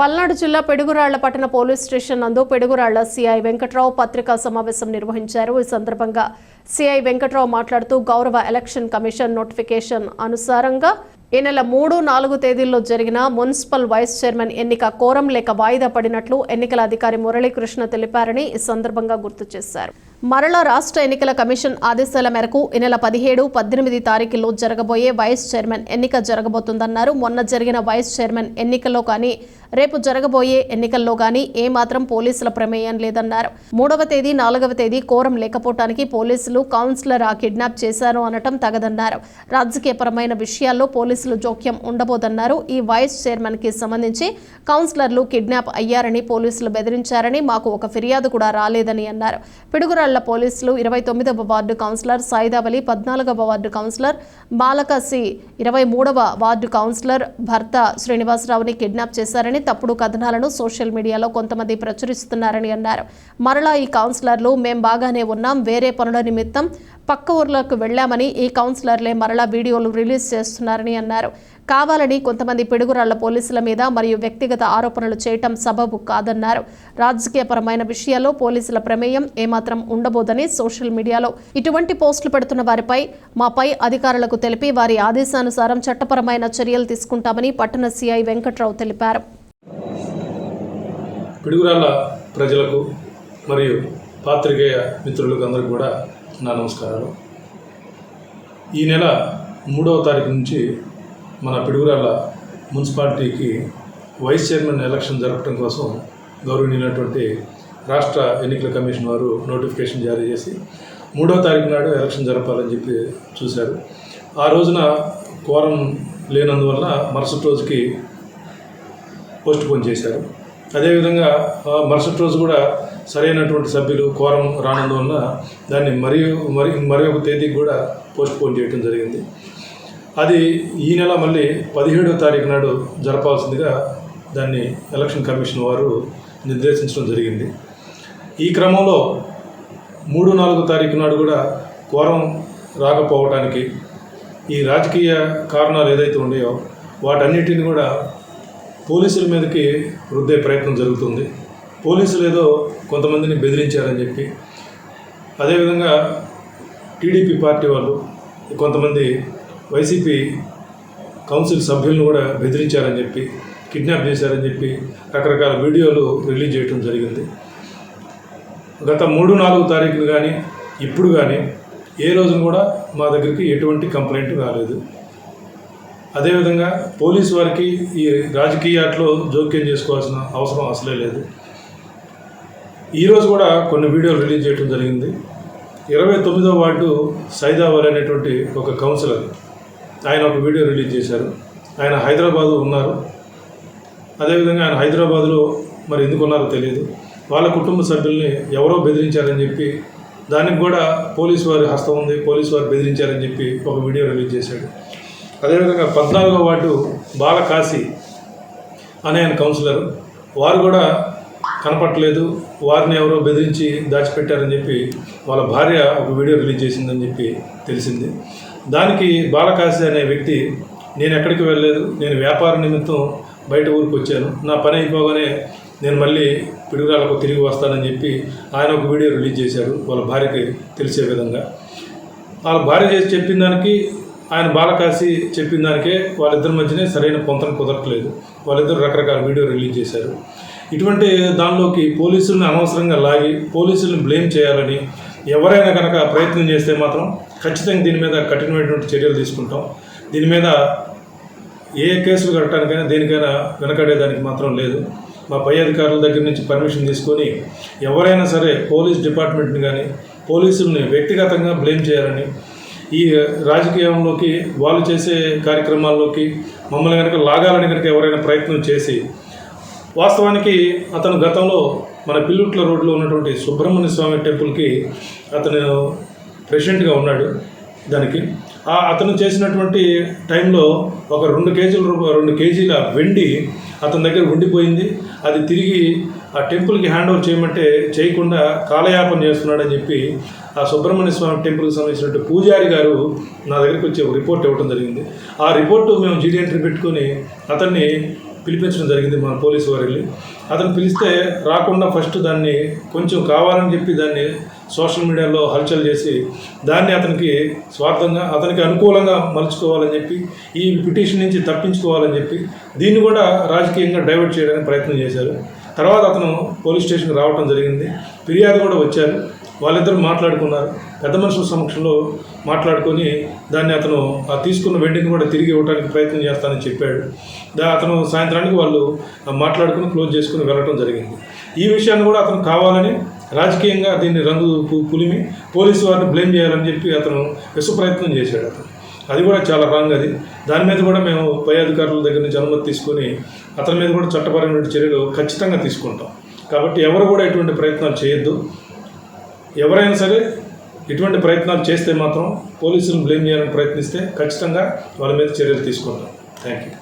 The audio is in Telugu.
పల్నాడు జిల్లా పెడుగురాళ్ళ పట్టణ పోలీస్ స్టేషన్ నందు పెడుగురాళ్ళ సిఐ వెంకట్రావు పత్రికా సమావేశం నిర్వహించారు. ఈ సందర్భంగా సిఐ వెంకట్రావు మాట్లాడుతూ గౌరవ ఎలక్షన్ కమిషన్ నోటిఫికేషన్ అనుసారంగా ఈ నెల మూడు నాలుగు తేదీల్లో జరిగిన మున్సిపల్ వైస్ చైర్మన్ ఎన్నిక కోరం లేక వాయిదా పడినట్లు ఎన్నికల అధికారి మురళీకృష్ణ తెలిపారని ఈ సందర్భంగా గుర్తు చేశారు. మరలా రాష్ట్ర ఎన్నికల కమిషన్ ఆదేశాల మేరకు ఈ నెల పదిహేడు పద్దెనిమిది తారీఖుల్లో జరగబోయే వైస్ చైర్మన్ ఎన్నిక జరగబోతుందన్నారు. మొన్న జరిగిన వైస్ చైర్మన్ ఎన్నికల్లో కానీ రేపు జరగబోయే ఎన్నికల్లో కానీ ఏమాత్రం పోలీసుల ప్రమేయం లేదన్నారు. మూడవ తేదీ నాలుగవ తేదీ కోరం లేకపోవటానికి పోలీసులు కౌన్సిలర్ ఆ కిడ్నాప్ చేశారు అనటం తగదన్నారు. రాజకీయపరమైన విషయాల్లో పోలీసులు జోక్యం ఉండబోదన్నారు. ఈ వైస్ చైర్మన్కి సంబంధించి కౌన్సిలర్లు కిడ్నాప్ అయ్యారని పోలీసులు బెదిరించారని మాకు ఒక ఫిర్యాదు కూడా రాలేదని అన్నారు. పిడుగురాళ్ళ పోలీసులు ఇరవై తొమ్మిదవ వార్డు కౌన్సిలర్ సైదావలి పద్నాలుగవ వార్డు కౌన్సిలర్ బాలక సి ఇరవై మూడవ వార్డు కౌన్సిలర్ భర్త శ్రీనివాసరావుని కిడ్నాప్ చేశారని తప్పుడు కథనాలను సోషల్ మీడియాలో కొంతమంది ప్రచురిస్తున్నారని అన్నారు. మరలా ఈ కౌన్సిలర్లు మేం బాగానే ఉన్నాం వేరే పనుల నిమిత్తం పక్క ఊర్లకు వెళ్ళామని ఈ కౌన్సిలర్లే మరలా వీడియోలు రిలీజ్ చేస్తున్నారని అన్నారు. కావాలని కొంతమంది పిడుగురాళ్ళ పోలీసుల మీద మరియు వ్యక్తిగత ఆరోపణలు చేయటం సబబు కాదన్నారు. రాజకీయపరమైన విషయాల్లో పోలీసుల ప్రమేయం ఏమాత్రం ఉండబోదని సోషల్ మీడియాలో ఇటువంటి పోస్టులు పెడుతున్న వారిపై మాపై అధికారులకు తెలిపి వారి ఆదేశానుసారం చట్టపరమైన చర్యలు తీసుకుంటామని పట్టణ సీఐ వెంకట్రావు తెలిపారు. పిడుగురాళ్ళ ప్రజలకు మరియు పాత్రికేయ మిత్రులకు అందరికీ కూడా నా నమస్కారాలు. ఈ నెల మూడవ తారీఖు నుంచి మన పిడుగురాళ్ళ మున్సిపాలిటీకి వైస్ చైర్మన్ ఎలక్షన్ జరపడం కోసం గౌరవనీయులైనటువంటి రాష్ట్ర ఎన్నికల కమిషన్ వారు నోటిఫికేషన్ జారీ చేసి మూడో తారీఖు నాడు ఎలక్షన్ జరపాలని చెప్పి చూశారు. ఆ రోజున కోరం లేనందువల్ల మరుసటి రోజుకి పోస్ట్ పోన్ చేశారు. అదేవిధంగా మరుసటి రోజు కూడా సరైనటువంటి సభ్యులు కోరం రానందువలన దాన్ని మరియు మరి మరి ఒక తేదీకి కూడా పోస్ట్ పోన్ చేయడం జరిగింది. అది ఈ నెల మళ్ళీ పదిహేడో తారీఖు నాడు జరపాల్సిందిగా దాన్ని ఎలక్షన్ కమిషన్ వారు నిర్దేశించడం జరిగింది. ఈ క్రమంలో మూడు నాలుగు తారీఖు నాడు కూడా కోరం రాకపోవటానికి ఈ రాజకీయ కారణాలు ఏదైతే ఉన్నాయో వాటన్నిటిని కూడా పోలీసుల మీదకి రుద్దే ప్రయత్నం జరుగుతుంది. పోలీసులు ఏదో కొంతమందిని బెదిరించారని చెప్పి అదేవిధంగా టీడీపీ పార్టీ వాళ్ళు కొంతమంది వైసీపీ కౌన్సిల్ సభ్యులను కూడా బెదిరించారని చెప్పి కిడ్నాప్ చేశారని చెప్పి రకరకాల వీడియోలు రిలీజ్ చేయడం జరిగింది. గత మూడు నాలుగు తారీఖులు కానీ ఇప్పుడు కానీ ఏ రోజున కూడా మా దగ్గరికి ఎటువంటి కంప్లైంట్ రాలేదు. అదేవిధంగా పోలీస్ వారికి ఈ రాజకీయాట్లో జోక్యం చేసుకోవాల్సిన అవసరం అసలే లేదు. ఈరోజు కూడా కొన్ని వీడియోలు రిలీజ్ చేయడం జరిగింది. ఇరవై తొమ్మిదో వార్డు సైదావర్ అనేటువంటి ఒక కౌన్సిలర్ ఆయన ఒక వీడియో రిలీజ్ చేశారు. ఆయన హైదరాబాదు ఉన్నారు. అదేవిధంగా ఆయన హైదరాబాదులో మరి ఎందుకు ఉన్నారో తెలియదు. వాళ్ళ కుటుంబ సభ్యుల్ని ఎవరో బెదిరించారని చెప్పి దానికి కూడా పోలీసు వారి హస్తం ఉంది పోలీసు వారు బెదిరించారని చెప్పి ఒక వీడియో రిలీజ్ చేశాడు. అదేవిధంగా పద్నాలుగో వార్డు బాలకాశి అనే ఆయన కౌన్సిలర్ వారు కూడా కనపట్లేదు వారిని ఎవరో బెదిరించి దాచిపెట్టారని చెప్పి వాళ్ళ భార్య ఒక వీడియో రిలీజ్ చేసిందని చెప్పి తెలిసింది. దానికి బాలకాశి అనే వ్యక్తి నేను ఎక్కడికి వెళ్ళలేదు నేను వ్యాపార నిమిత్తం బయట ఊరికి వచ్చాను. నా పని అయిపోగానే నేను మళ్ళీ పిడుగురాలకు తిరిగి వస్తానని చెప్పి ఆయన ఒక వీడియో రిలీజ్ చేశాడు వాళ్ళ భార్యకి తెలిసే విధంగా. వాళ్ళ భార్య చేసి చెప్పిన దానికి ఆయన బాలకాశి చెప్పిన దానికే వాళ్ళిద్దరి మధ్యనే సరైన పొంతన కుదరట్లేదు. వాళ్ళిద్దరు రకరకాల వీడియో రిలీజ్ చేశారు. ఇటువంటి దానిలోకి పోలీసులను అనవసరంగా లాగి పోలీసులను బ్లేమ్ చేయాలని ఎవరైనా కనుక ప్రయత్నం చేస్తే మాత్రం ఖచ్చితంగా దీని మీద కఠినమైనటువంటి చర్యలు తీసుకుంటాం. దీని మీద ఏ కేసులు కట్టడానికైనా దేనికైనా వెనకడేదానికి మాత్రం లేదు. మా పై అధికారుల దగ్గర నుంచి పర్మిషన్ తీసుకొని ఎవరైనా సరే పోలీస్ డిపార్ట్మెంట్ని కానీ పోలీసుల్ని వ్యక్తిగతంగా బ్లేమ్ చేయాలని ఈ రాజకీయంలోకి వాళ్ళు చేసే కార్యక్రమాల్లోకి మమ్మల్ని కనుక లాగాలని కనుక ఎవరైనా ప్రయత్నం చేసి వాస్తవానికి అతను గతంలో మన పిల్లుట్ల రోడ్లో ఉన్నటువంటి సుబ్రహ్మణ్య స్వామి టెంపుల్కి అతను ప్రెసిడెంట్గా ఉన్నాడు దానికి. ఆ అతను చేసినటువంటి టైంలో ఒక రెండు కేజీల రూపాయ రెండు కేజీల వెండి అతని దగ్గర ఉండిపోయింది. అది తిరిగి ఆ టెంపుల్కి హ్యాండ్ ఓవర్ చేయమంటే చేయకుండా కాలయాపన చేస్తున్నాడని చెప్పి ఆ సుబ్రహ్మణ్య స్వామి టెంపుల్కి సంబంధించినటువంటి పూజారి గారు నా దగ్గరికి వచ్చి ఒక రిపోర్ట్ ఇవ్వడం జరిగింది. ఆ రిపోర్టు మేము జీడీ ఎంట్రీ పెట్టుకొని అతన్ని పిలిపించడం జరిగింది మన పోలీసు వారు వెళ్ళి. అతను పిలిస్తే రాకుండా ఫస్ట్ దాన్ని కొంచెం కావాలని చెప్పి దాన్ని సోషల్ మీడియాలో హల్చల్ చేసి దాన్ని అతనికి స్వార్థంగా అతనికి అనుకూలంగా మలుచుకోవాలని చెప్పి ఈ పిటిషన్ నుంచి తప్పించుకోవాలని చెప్పి దీన్ని కూడా రాజకీయంగా డైవర్ట్ చేయడానికి ప్రయత్నం చేశారు. తర్వాత అతను పోలీస్ స్టేషన్కి రావడం జరిగింది. ఫిర్యాదు కూడా వచ్చారు. వాళ్ళిద్దరూ మాట్లాడుకున్నారు. పెద్ద మనుషుల సమక్షంలో మాట్లాడుకొని దాన్ని అతను ఆ తీసుకున్న వెండిని కూడా తిరిగి ఇవ్వడానికి ప్రయత్నం చేస్తానని చెప్పాడు. దా అతను సాయంత్రానికి వాళ్ళు మాట్లాడుకుని క్లోజ్ చేసుకుని వెళ్ళటం జరిగింది. ఈ విషయాన్ని కూడా అతను కావాలని రాజకీయంగా దీన్ని రంగు పులిమి పోలీసు వారిని బ్లేమ్ చేయాలని చెప్పి అతను విశ్వ ప్రయత్నం చేశాడు అతను. అది కూడా చాలా రాంగ్ అది. దాని మీద కూడా మేము పై అధికారుల దగ్గర నుంచి అనుమతి తీసుకొని అతని మీద కూడా చట్టపరమైన చర్యలు ఖచ్చితంగా తీసుకుంటాం. కాబట్టి ఎవరు కూడా ఇటువంటి ప్రయత్నాలు చేయొద్దు. ఎవరైనా సరే ఇటువంటి ప్రయత్నాలు చేస్తే మాత్రం పోలీసులను బ్లేమ్ చేయాలని ప్రయత్నిస్తే ఖచ్చితంగా వాళ్ళ మీద చర్యలు తీసుకుంటాం. Thank you